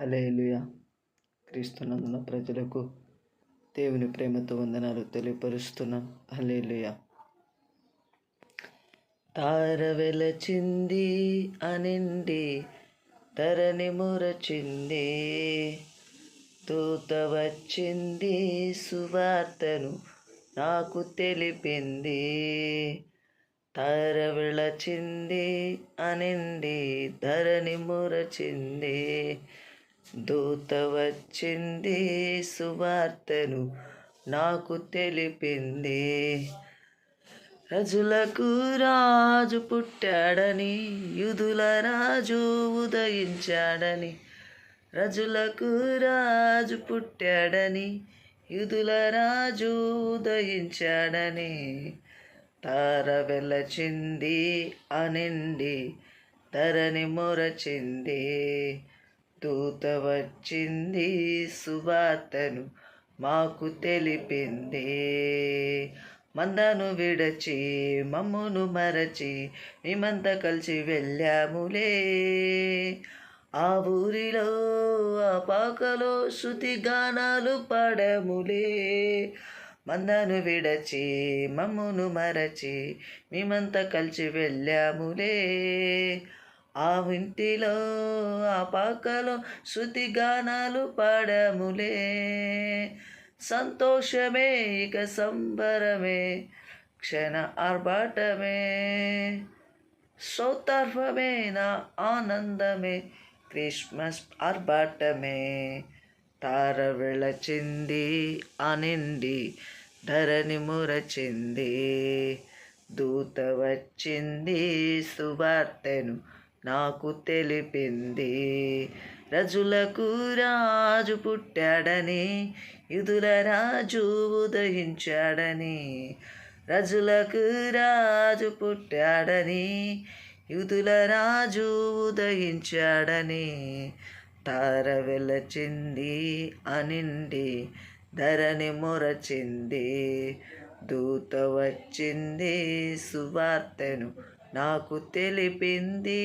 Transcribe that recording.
అలేలుయ. క్రీస్తునందున ప్రజలకు దేవుని ప్రేమతో వందనాలు తెలియపరుస్తున్నాం అలేలుయ. తార వెలచింది అనిండి ధరణి మురచింది. దూత వచ్చింది సువార్తను నాకు తెలిపింది. తార వెళచింది అనిండి ధరణి మురచింది. దూత వచ్చింది సువార్తను నాకు తెలిపింది. రజులకు రాజు పుట్టాడని యుధుల రాజు ఉదయించాడని రజులకు రాజు పుట్టాడని యుధుల రాజు ఉదయించాడని తార వెలచింది అనిండి ధరణి మొరచింది. దూత వచ్చింది సువార్తను మాకు తెలిపింది. మందను విడచి మమ్మును మరచి మేమంతా కలిసి వెళ్ళాములే. ఆ ఊరిలో ఆ పాకలో శృతి గానాలు పాడములే. మందను విడచి మమ్మును మరచి మేమంతా కలిసి వెళ్ళాములే. ఆ ఇంటిలో ఆ పాకలో శృతి గానాలు పాడములే. సంతోషమే ఇక సంబరమే క్షణ ఆర్భాటమే. సౌతర్వమే నా ఆనందమే క్రిస్మస్ ఆర్భాటమే. తార వెళచింది అనిండి ధరణి మురచింది. దూత వచ్చింది సువార్తెను నాకు తెలిపింది. రజులకు రాజు పుట్టాడని యుధుల రాజు ఉదయించాడని రజులకు రాజు పుట్టాడని యుధుల రాజు ఉదయించాడని తార వెలచింది అనిండి ధరణి మొరచింది దూత వచ్చింది సువార్తెను నాకు తెలిపింది.